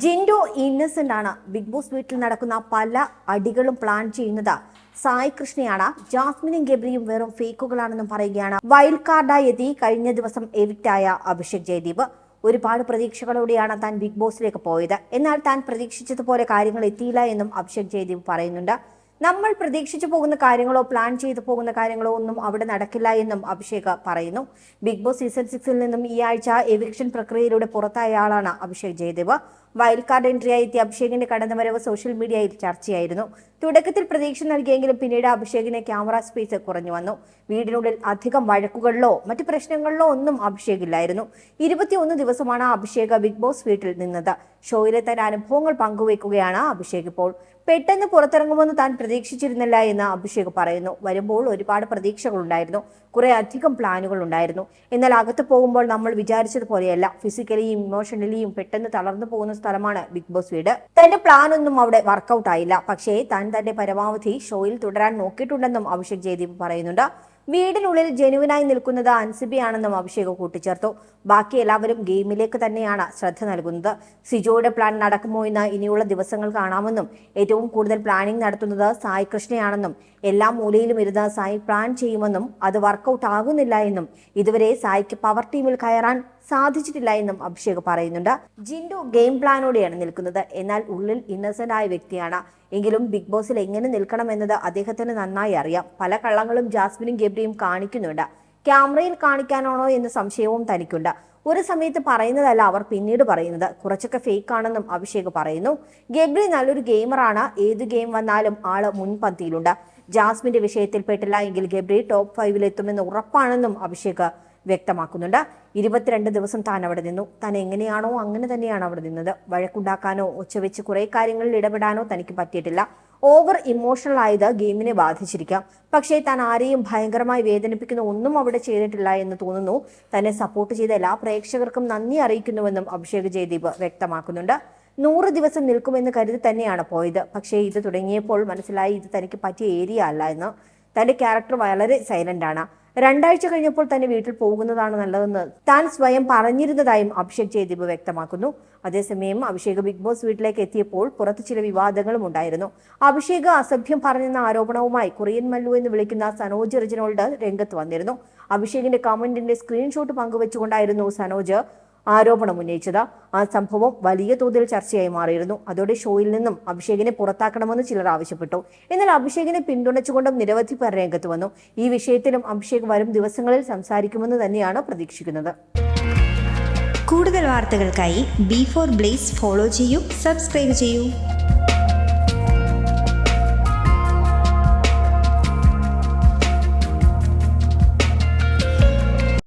ജിൻഡോ ഇന്നസെന്റ് ആണ് big boss വീട്ടിൽ നടക്കുന്ന പല അടികളും പ്ലാൻ ചെയ്യുന്നത്. സായി കൃഷ്ണയാണ്. ജാസ്മിനും ഗബ്രിയും വെറും ഫേക്കുകളാണെന്നും പറയുകയാണ്. വൈൽഡ് കാർഡായി എത്തി. കഴിഞ്ഞ ദിവസം എവിക്റ്റായ അഭിഷേക് ജയദീപ്. ഒരുപാട് പ്രതീക്ഷകളോടെയാണ് താൻ ബിഗ് ബോസിലേക്ക് പോയത്. എന്നാൽ താൻ പ്രതീക്ഷിച്ചതുപോലെ കാര്യങ്ങൾ എത്തിയില്ല എന്നും അഭിഷേക് ജയദീപ് പറയുന്നുണ്ട്. നമ്മൾ പ്രതീക്ഷിച്ചു പോകുന്ന കാര്യങ്ങളോ പ്ലാൻ ചെയ്തു പോകുന്ന കാര്യങ്ങളോ ഒന്നും അവിടെ നടക്കില്ല എന്നും അഭിഷേക് പറയുന്നു. ബിഗ് ബോസ് സീസൺ സിക്സിൽ നിന്നും ഈ ആഴ്ച എവിക്ഷൻ പ്രക്രിയയിലൂടെ പുറത്തായ ആളാണ് അഭിഷേക് ജയദേവ്. വൈൽഡ് കാർഡ് എൻട്രിയായി എത്തിയ അഭിഷേകിന്റെ കടന്നുവരവ് സോഷ്യൽ മീഡിയയിൽ ചർച്ചയായിരുന്നു. തുടക്കത്തിൽ പ്രതീക്ഷ നൽകിയെങ്കിലും പിന്നീട് അഭിഷേകിന് ക്യാമറ സ്പേസ് കുറഞ്ഞു വന്നു. വീടിനുള്ളിൽ അധികം വഴക്കുകളിലോ മറ്റു പ്രശ്നങ്ങളിലോ ഒന്നും അഭിഷേക് ഇല്ലായിരുന്നു. ഇരുപത്തിയൊന്ന് ദിവസമാണ് അഭിഷേക് ബിഗ് ബോസ് വീട്ടിൽ നിന്നത്. ഷോയിലെ തന്റെ അനുഭവങ്ങൾ പങ്കുവയ്ക്കുകയാണ് അഭിഷേക് ഇപ്പോൾ. പെട്ടെന്ന് പുറത്തിറങ്ങുമെന്ന് താൻ പ്രതീക്ഷിച്ചിരുന്നില്ല എന്ന് അഭിഷേക് പറയുന്നു. വരുമ്പോൾ ഒരുപാട് പ്രതീക്ഷകളുണ്ടായിരുന്നു. കുറെ അധികം പ്ലാനുകൾ ഉണ്ടായിരുന്നു എന്നാൽ അകത്ത് പോകുമ്പോൾ നമ്മൾ വിചാരിച്ചതുപോലെയല്ല. ഫിസിക്കലിയും ഇമോഷണലിയും പെട്ടെന്ന് തളർന്നു പോകുന്ന സ്ഥലമാണ് ബിഗ് ബോസ് വീട്. തന്റെ പ്ലാൻ ഒന്നും അവിടെ വർക്കൗട്ട് ആയില്ല. പക്ഷേ താൻ തന്റെ പരമാവധി ഷോയിൽ തുടരാൻ നോക്കിയിട്ടുണ്ടെന്നും അഭിഷേക് ജയദീപ് പറയുന്നുണ്ട്. വീടിനുള്ളിൽ ജനുവിനായി നിൽക്കുന്നത് അൻസിബിയാണെന്നും അഭിഷേക് കൂട്ടിച്ചേർത്തു. ബാക്കി എല്ലാവരും ഗെയിമിലേക്ക് തന്നെയാണ് ശ്രദ്ധ നൽകുന്നത്. സിജോയുടെ പ്ലാൻ നടക്കുമോ എന്ന് ഇനിയുള്ള ദിവസങ്ങൾ കാണാമെന്നും ഏറ്റവും കൂടുതൽ പ്ലാനിംഗ് നടത്തുന്നത് സായി കൃഷ്ണയാണെന്നും എല്ലാ മൂലയിലും ഇരുന്ന് സായി പ്ലാൻ ചെയ്യുമെന്നും അത് വർക്കൗട്ട് ആകുന്നില്ല എന്നും ഇതുവരെ സായിക്ക് പവർ ടീമിൽ കയറാൻ സാധിച്ചിട്ടില്ല എന്നും അഭിഷേക് പറയുന്നുണ്ട്. ജിൻഡു ഗെയിം പ്ലാനോടെയാണ് നിൽക്കുന്നത്. എന്നാൽ ഉള്ളിൽ ഇന്നസെന്റ് ആയ വ്യക്തിയാണ്. എങ്കിലും ബിഗ് ബോസിൽ എങ്ങനെ നിൽക്കണം എന്നത് അദ്ദേഹത്തിന് നന്നായി അറിയാം. പല കള്ളങ്ങളും ജാസ്മിനും ഗബ്രിയും കാണിക്കുന്നുണ്ട്. ക്യാമറയിൽ കാണിക്കാനാണോ എന്ന സംശയവും തനിക്കുണ്ട്. ഒരു സമയത്ത് പറയുന്നതല്ല അവർ പിന്നീട് പറയുന്നത്. കുറച്ചൊക്കെ ഫേക്ക് ആണെന്നും അഭിഷേക് പറയുന്നു. ഗബ്രി നല്ലൊരു ഗെയിമറാണ് ഏത് ഗെയിം വന്നാലും ആൾ മുൻപന്തിയിലുണ്ട്. ജാസ്മിന്റെ വിഷയത്തിൽ പെട്ടില്ല എങ്കിൽ ഗബ്രി ടോപ്പ് ഫൈവിൽ എത്തുമെന്ന് ഉറപ്പാണെന്നും അഭിഷേക് വ്യക്തമാക്കുന്നുണ്ട്. ഇരുപത്തിരണ്ട് ദിവസം താൻ അവിടെ നിന്നു. താൻ എങ്ങനെയാണോ അങ്ങനെ തന്നെയാണ് അവിടെ നിന്നത്. വഴക്കുണ്ടാക്കാനോ ഒച്ചവെച്ച് കുറെ കാര്യങ്ങളിൽ ഇടപെടാനോ തനിക്ക് പറ്റിയിട്ടില്ല. ഓവർ ഇമോഷണൽ ആയത് ഗെയിമിനെ ബാധിച്ചിരിക്കാം. പക്ഷേ താൻ ആരെയും ഭയങ്കരമായി വേദനിപ്പിക്കുന്ന ഒന്നും അവിടെ ചെയ്തിട്ടില്ല എന്ന് തോന്നുന്നു. തന്നെ സപ്പോർട്ട് ചെയ്ത എല്ലാ പ്രേക്ഷകർക്കും നന്ദി അറിയിക്കുന്നുവെന്നും അഭിഷേക് ജയദീപ് വ്യക്തമാക്കുന്നുണ്ട്. നൂറ് ദിവസം നിൽക്കുമെന്ന് കരുതി തന്നെയാണ് പോയത്. പക്ഷേ ഇത് തുടങ്ങിയപ്പോൾ മനസ്സിലായി ഇത് തനിക്ക് പറ്റിയ ഏരിയ അല്ല എന്ന്. തന്റെ ക്യാരക്ടർ വളരെ സൈലന്റ് ആണ്. രണ്ടാഴ്ച കഴിഞ്ഞപ്പോൾ തന്നെ വീട്ടിൽ പോകുന്നതാണ് നല്ലതെന്ന് താൻ സ്വയം പറഞ്ഞിരുന്നതായും അഭിഷേക് ജയദീപ് വ്യക്തമാക്കുന്നു. അതേസമയം അഭിഷേക് ബിഗ് ബോസ് വീട്ടിലേക്ക് എത്തിയപ്പോൾ പുറത്ത് ചില വിവാദങ്ങളും ഉണ്ടായിരുന്നു. അഭിഷേക് അസഭ്യം പറഞ്ഞെന്ന ആരോപണവുമായി കുറിയൻ മല്ലു എന്ന് വിളിക്കുന്ന സനോജ് റിജിനോൾഡ് രംഗത്ത് വന്നിരുന്നു. അഭിഷേകിന്റെ കമന്റിന്റെ സ്ക്രീൻഷോട്ട് പങ്കുവച്ചുകൊണ്ടായിരുന്നു സനോജ് ആരോപണം ഉന്നയിച്ചത്. ആ സംഭവം വലിയ തോതിൽ ചർച്ചയായി മാറിയിരുന്നു. അതോടെ ഷോയിൽ നിന്നും അഭിഷേകിനെ പുറത്താക്കണമെന്ന് ചിലർ ആവശ്യപ്പെട്ടു. എന്നാൽ അഭിഷേകിനെ പിന്തുണച്ചുകൊണ്ടും നിരവധി പേർ രംഗത്ത് വന്നു. ഈ വിഷയത്തിലും അഭിഷേക് വരും ദിവസങ്ങളിൽ സംസാരിക്കുമെന്ന് തന്നെയാണ് പ്രതീക്ഷിക്കുന്നത്. കൂടുതൽ വാർത്തകൾക്കായി ബി ഫോർ ബ്ലേസ് ഫോളോ ചെയ്യൂ സബ്സ്ക്രൈബ് ചെയ്യൂ.